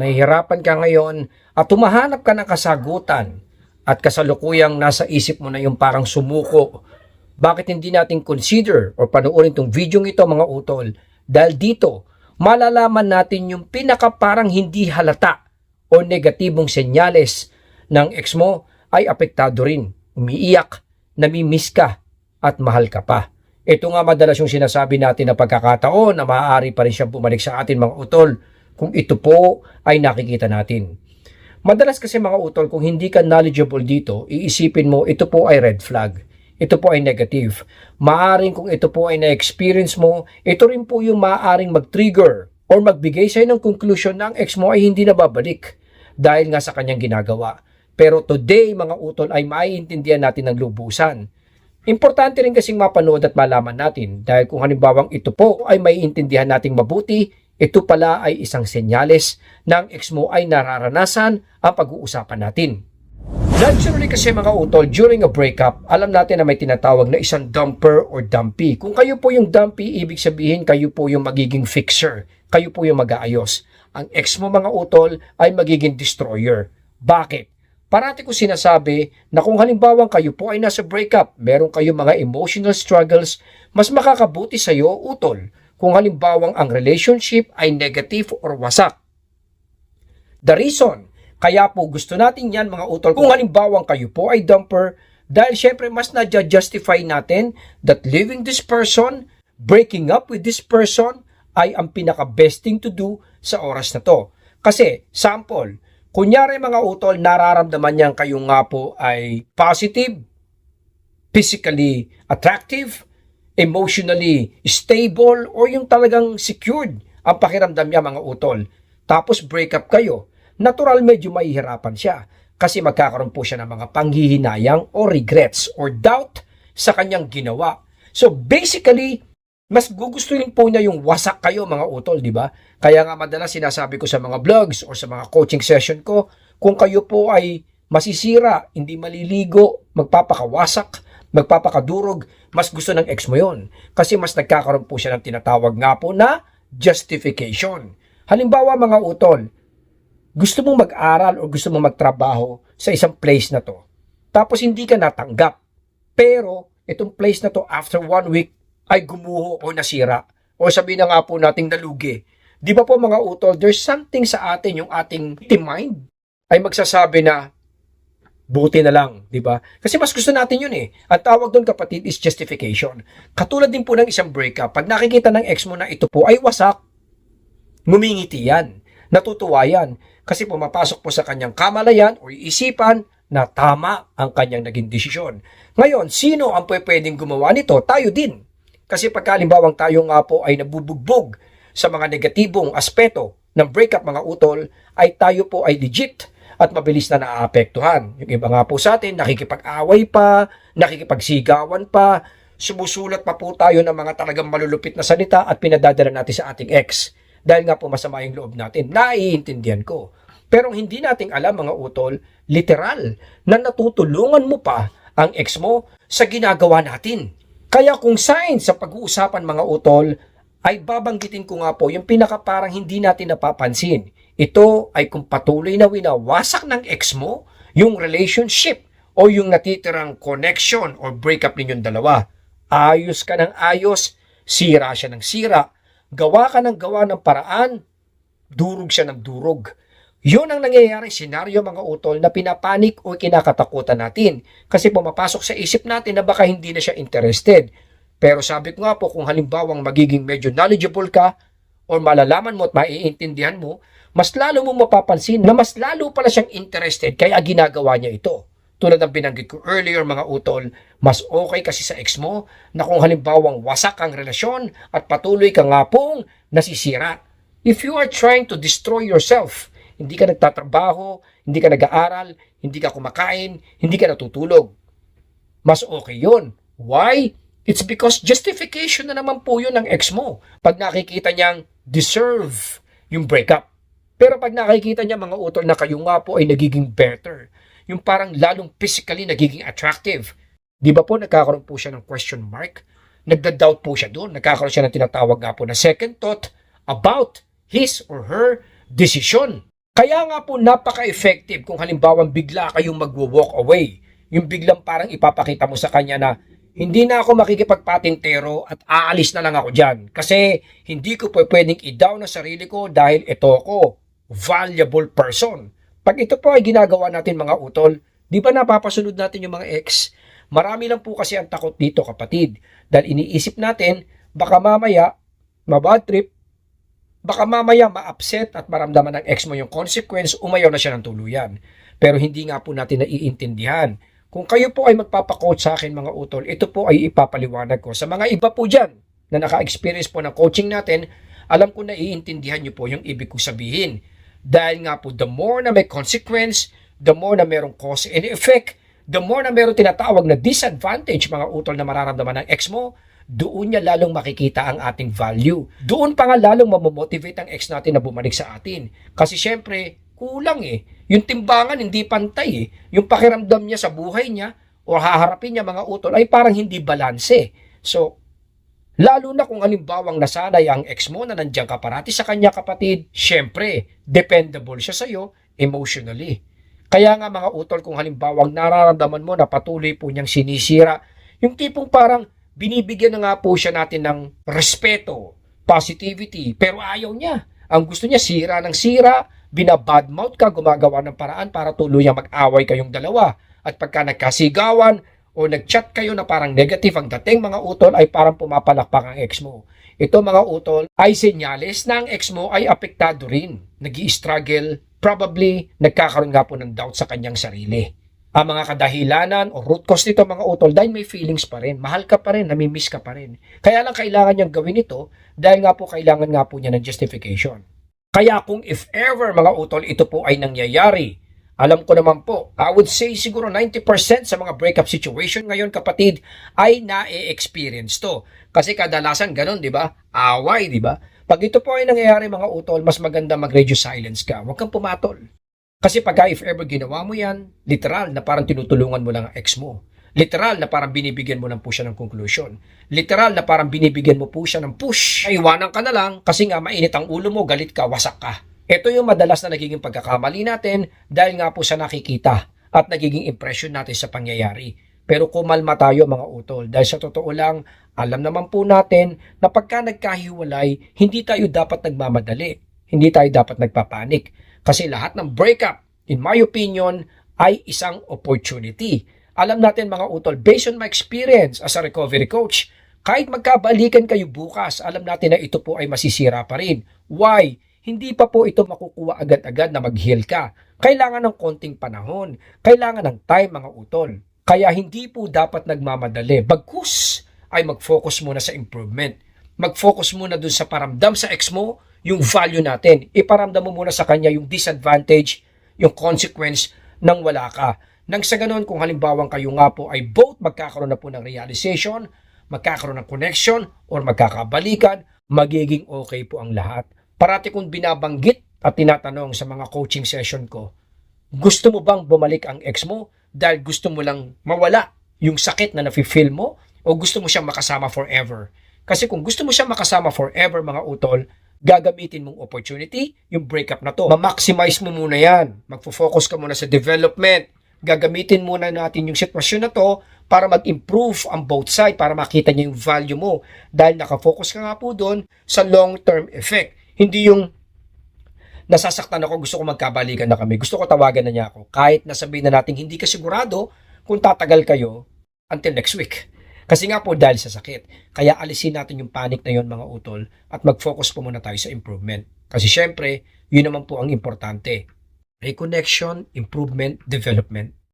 nahihirapan ka ngayon at tumahanap ka ng kasagutan at kasalukuyang nasa isip mo na yung parang sumuko, bakit hindi natin consider o panoorin tong video ito mga utol? Dahil dito, malalaman natin yung pinaka parang hindi halata o negatibong senyales ng ex mo ay apektado rin. Umiiyak, namimiss ka, at mahal ka pa. Ito nga madalas yung sinasabi natin na pagkakataon na maaari pa rin siyang bumalik sa atin mga utol kung ito po ay nakikita natin. Madalas kasi mga utol, kung hindi ka knowledgeable dito, iisipin mo ito po ay red flag. Ito po ay negative. Maaring kung ito po ay na-experience mo, ito rin po yung maaring mag-trigger or magbigay sa'yo ng conclusion na ang ex mo ay hindi na babalik dahil nga sa kanyang ginagawa. Pero today, mga utol, ay maiintindihan natin ng lubusan. Importante rin kasing mapanood at malaman natin dahil kung halimbawang ito po ay maiintindihan nating mabuti, ito pala ay isang senyales na ang ex mo ay nararanasan ang pag-uusapan natin. Naturally kasi mga utol, during a breakup, alam natin na may tinatawag na isang dumper or dumpy. Kung kayo po yung dumpy, ibig sabihin kayo po yung magiging fixer. Kayo po yung mag-aayos. Ang ex mo mga utol ay magiging destroyer. Bakit? Parati ko sinasabi na kung halimbawang kayo po ay nasa breakup, meron kayo mga emotional struggles, mas makakabuti sa iyo utol kung halimbawang ang relationship ay negative or wasak. The reason, kaya po gusto natin yan mga utol, kung halimbawang kayo po ay dumper, dahil syempre mas na-justify natin that leaving this person, breaking up with this person, ay ang pinaka-best thing to do sa oras na to. Kasi, sample, kunyari mga utol, nararamdaman niyan kayo nga po ay positive, physically attractive, emotionally stable, or yung talagang secured ang pakiramdam niya mga utol. Tapos break up kayo. Natural medyo mahihirapan siya kasi magkakaroon po siya ng mga panghihinayang o regrets or doubt sa kanyang ginawa. So basically, mas gugustuhin po niya yung wasak kayo mga utol, di ba? Kaya nga madalas sinasabi ko sa mga vlogs or sa mga coaching session ko, kung kayo po ay masisira, hindi maliligo, magpapakawasak, magpapakadurog, mas gusto ng ex mo yon. Kasi mas nagkakaroon po siya ng tinatawag nga po na justification. Halimbawa mga utol, gusto mong mag-aral o gusto mong magtrabaho sa isang place na to. Tapos hindi ka natanggap. Pero itong place na to after one week ay gumuho o nasira. O sabihin na nga po nating nalugi. Di ba po mga utol, there's something sa atin, yung ating mind ay magsasabi na buti na lang, di ba? Kasi mas gusto natin yun eh. Ang tawag doon kapatid is justification. Katulad din po ng isang breakup, pag nakikita ng ex mo na ito po ay wasak, ngumingiti yan. Natutuwa yan. Kasi pumapasok po sa kanyang kamalayan o isipan na tama ang kanyang naging desisyon. Ngayon, sino ang pwedeng gumawa nito? Tayo din. Kasi pagkalimbawang tayo nga po ay nabubugbog sa mga negatibong aspeto ng breakup mga utol, ay tayo po ay legit at mabilis na naaapektuhan. Yung iba nga po sa atin, nakikipag-away pa, nakikipagsigawan pa, sumusulat pa po tayo ng mga talagang malulupit na salita at pinadadala natin sa ating ex. Dahil nga po masama yung loob natin, naiintindihan ko. Pero hindi nating alam mga utol, literal, na natutulungan mo pa ang ex mo sa ginagawa natin. Kaya kung sign sa pag-uusapan mga utol, ay babanggitin ko nga po yung pinaka parang hindi natin napapansin. Ito ay kung patuloy na winawasak ng ex mo yung relationship o yung natitirang connection or breakup ninyong dalawa. Ayos ka ng ayos, sira siya ng sira, gawa ka ng gawa ng paraan, durog siya ng durog. Yun ang nangyayari senaryo mga utol na pinapanik o kinakatakutan natin kasi pumapasok sa isip natin na baka hindi na siya interested. Pero sabi ko nga po kung halimbawang magiging medyo knowledgeable ka or malalaman mo at maiintindihan mo, mas lalo mo mapapansin na mas lalo pala siyang interested kaya ginagawa niya ito. Tulad ng binanggit ko earlier mga utol, mas okay kasi sa ex mo na kung halimbawang wasak ang relasyon at patuloy ka nga pong nasisira. If you are trying to destroy yourself, hindi ka nagtatrabaho, hindi ka nag-aaral, hindi ka kumakain, hindi ka natutulog. Mas okay yun. Why? It's because justification na naman po yun ng ex mo. Pag nakikita niyang deserve yung breakup. Pero pag nakikita niya mga utol na kayo nga po ay nagiging better, yung parang lalong physically nagiging attractive, di ba po nagkakaroon po siya ng question mark? Nagda-doubt po siya doon. Nagkakaroon siya ng tinatawag nga po na second thought about his or her decision. Kaya nga po napaka-effective kung halimbawa bigla kayong magwo-walk away. Yung biglang parang ipapakita mo sa kanya na hindi na ako makikipagpatintero at aalis na lang ako dyan. Kasi hindi ko po pwedeng i-down ang sarili ko dahil ito ako, valuable person. Pag ito po ay ginagawa natin mga utol, di ba napapasunod natin yung mga ex? Marami lang po kasi ang takot dito kapatid. Dahil iniisip natin, baka mamaya, mabad trip, baka mamaya ma-upset at maramdaman ng ex mo yung consequence, umayaw na siya ng tuluyan. Pero hindi nga po natin naiintindihan. Kung kayo po ay magpapacoach sa akin mga utol, ito po ay ipapaliwanag ko. Sa mga iba po dyan na naka-experience po ng coaching natin, alam ko na iintindihan nyo po yung ibig ko sabihin. Dahil nga po, the more na may consequence, the more na merong cause and effect, the more na meron tinatawag na disadvantage mga utol na mararamdaman ng ex mo, doon niya lalong makikita ang ating value. Doon pa nga lalong mamomotivate ang ex natin na bumalik sa atin. Kasi syempre, kulang eh. Yung timbangan hindi pantay eh. Yung pakiramdam niya sa buhay niya o haharapin niya mga utol ay parang hindi balanse. So, lalo na kung halimbawang nasanay ang ex mo na nandiyan ka parati sa kanya kapatid, syempre, dependable siya sa'yo emotionally. Kaya nga mga utol kung halimbawang nararamdaman mo na patuloy po niyang sinisira, yung tipong parang binibigyan na nga po siya natin ng respeto, positivity, pero ayaw niya. Ang gusto niya, sira ng sira, binabadmouth ka, gumagawa ng paraan para tuluyang mag-away kayong dalawa. At pagka nagkasigawan o nag-chat kayo na parang negative ang dating mga utol ay parang pumapalakpak ang ex mo. Ito mga utol ay senyales na ang ex mo ay apektado rin. nag struggle probably nagkakaroon nga po ng doubt sa kanyang sarili ang mga kadahilanan o root cause nito mga utol dahil may feelings pa rin. Mahal ka pa rin, namimiss ka pa rin. Kaya lang kailangan niyang gawin ito dahil nga po kailangan nga po niya ng justification. Kaya kung if ever mga utol ito po ay nangyayari, alam ko naman po, I would say siguro 90% sa mga breakup situation ngayon kapatid ay na-experience to. Kasi kadalasan ganun, di ba? Away, di ba? Pag ito po ay nangyayari mga utol, mas maganda mag-radio silence ka. Huwag kang pumatol. Kasi pag if ever ginawa mo yan, literal na parang tinutulungan mo lang ang ex mo. Literal na parang binibigyan mo lang po siya ng conclusion. Literal na parang binibigyan mo po siya ng push. Iwanan ka na lang kasi nga mainit ang ulo mo, galit ka, wasak ka. Ito yung madalas na nagiging pagkakamali natin dahil nga po sa nakikita at nagiging impression natin sa pangyayari. Pero kumalma tayo mga utol dahil sa totoo lang, alam naman po natin na pagka nagkahiwalay, hindi tayo dapat nagmamadali. Hindi tayo dapat nagpapanik kasi lahat ng breakup, in my opinion, ay isang opportunity. Alam natin mga utol, based on my experience as a recovery coach, kahit magkabalikan kayo bukas, alam natin na ito po ay masisira pa rin. Why? Hindi pa po ito makukuha agad-agad na mag-heal ka. Kailangan ng konting panahon. Kailangan ng time mga utol. Kaya hindi po dapat nagmamadali. Bagkus ay mag-focus muna sa improvement. Mag-focus muna dun sa paramdam sa ex mo, yung value natin. Iparamdam mo muna sa kanya yung disadvantage, yung consequence ng wala ka. Nang sa ganon, kung halimbawang kayo nga po ay both magkakaroon na po ng realization, magkakaroon ng connection, or magkakabalikan, magiging okay po ang lahat. Parati kong binabanggit at tinatanong sa mga coaching session ko, gusto mo bang bumalik ang ex mo dahil gusto mo lang mawala yung sakit na nafe-feel mo o gusto mo siyang makasama forever? Kasi kung gusto mo siyang makasama forever mga utol, gagamitin mong opportunity, yung breakup na to. Ma-maximize mo muna yan. Magfo-focus ka muna sa development. Gagamitin muna natin yung sitwasyon na to para mag-improve ang both side, para makita niyo yung value mo. Dahil nakafocus ka nga po doon sa long-term effect. Hindi yung nasasaktan ako, gusto ko magkabalikan na kami. Gusto ko tawagan na niya ako. Kahit nasabihin na natin hindi ka sigurado kung tatagal kayo until next week. Kasi nga po dahil sa sakit. Kaya alisin natin yung panic na yon mga utol at mag-focus po muna tayo sa improvement. Kasi syempre, yun naman po ang importante. Reconnection, improvement, development.